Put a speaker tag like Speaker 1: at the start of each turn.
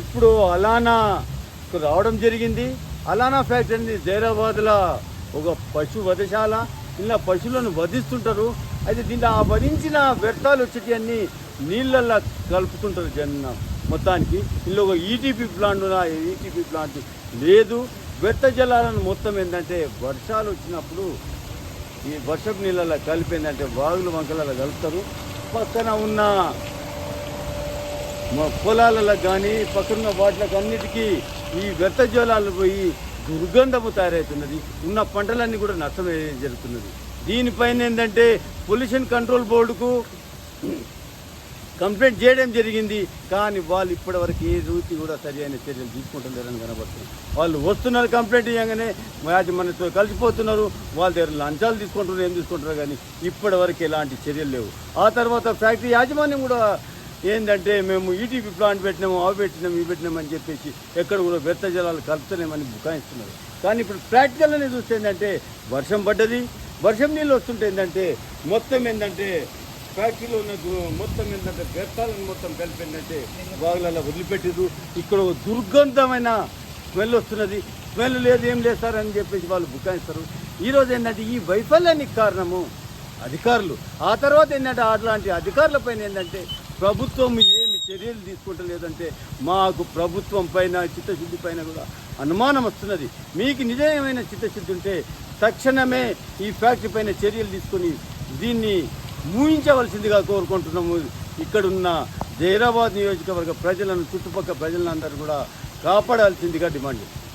Speaker 1: ఇప్పుడు అలానాకు రావడం జరిగింది. అలానా ఫ్యాక్టరీ అనేది జైరాబాద్లో ఒక పశు వధశాల ఇలా పశువులను వధిస్తుంటారు. అయితే దీంట్లో ఆ వధించిన వ్యర్థాలు వచ్చేటి అన్నీ నీళ్ళల్లో కలుపుతుంటారు జన మొత్తానికి. ఇందులో ఒక ఈటీపీ ప్లాంట్ ఈటీపీ ప్లాంట్ లేదు. వ్యర్థ జలాలను మొత్తం ఏంటంటే వర్షాలు వచ్చినప్పుడు ఈ వర్షపు నీళ్ళలో కలిపిందంటే వాగులు వంకలలో కలుపుతారు. పక్కన ఉన్న మా పొలాలలో కానీ పక్కన వాటికి అన్నిటికీ ఈ వ్యర్థ జలాలు పోయి దుర్గంధము తయారవుతున్నది. ఉన్న పంటలన్నీ కూడా నష్టం జరుగుతున్నది. దీనిపైన ఏంటంటే పొల్యూషన్ కంట్రోల్ బోర్డుకు కంప్లైంట్ చేయడం జరిగింది. కానీ వాళ్ళు ఇప్పటివరకు ఏ రూతి కూడా సరి అయిన చర్యలు తీసుకుంటలేరని కనబడుతుంది. వాళ్ళు వస్తున్నారు కంప్లైంట్ చేయగానే యాజమాన్యంతో కలిసిపోతున్నారు. వాళ్ళ దగ్గర లంచాలు తీసుకుంటున్నారు ఏం తీసుకుంటారు కానీ ఇప్పటివరకు ఎలాంటి చర్యలు లేవు. ఆ తర్వాత ఫ్యాక్టరీ యాజమాన్యం కూడా ఏంటంటే మేము ఈటీపీ ప్లాంట్ పెట్టినాము అవి పెట్టినాము ఇవి పెట్టినామని అని చెప్పేసి ఎక్కడ కూడా వ్యర్థ జలాలు కలుపుతున్నామని బుకాయిస్తున్నారు. కానీ ఇప్పుడు ప్రాక్టికల్ అనేది చూస్తే ఏంటంటే వర్షం పడ్డది. వర్షం నీళ్ళు వస్తుంటే ఏంటంటే మొత్తం ఏంటంటే ఫ్యాక్టరీలో ఉన్న మొత్తం ఏంటంటే వ్యర్థాలను మొత్తం కలిపి ఏంటంటే బాగులలో వదిలిపెట్టిరు ఇక్కడ ఒక దుర్గంధమైన స్మెల్ వస్తున్నది. స్మెల్ లేదు ఏం లేదు సార్ అని చెప్పేసి వాళ్ళు బుకాయిస్తారు. ఈరోజు ఏంటంటే ఈ వైఫల్యానికి కారణము అధికారులు. ఆ తర్వాత ఏంటంటే అట్లాంటి అధికారుల పైన ఏంటంటే ప్రభుత్వం ఏమి చర్యలు తీసుకుంటలేదంటే మాకు ప్రభుత్వం పైన చిత్తశుద్ధి పైన కూడా అనుమానం వస్తున్నది. మీకు నిజమైన చిత్తశుద్ధి ఉంటే తక్షణమే ఈ ఫ్యాక్టరీ పైన చర్యలు తీసుకొని దీన్ని మూయించవలసిందిగా కోరుకుంటున్నాము. ఇక్కడున్న జైరాబాద్ నియోజకవర్గ ప్రజలను చుట్టుపక్కల ప్రజలందరూ కూడా కాపాడాల్సిందిగా డిమాండ్ చేస్తున్నాం.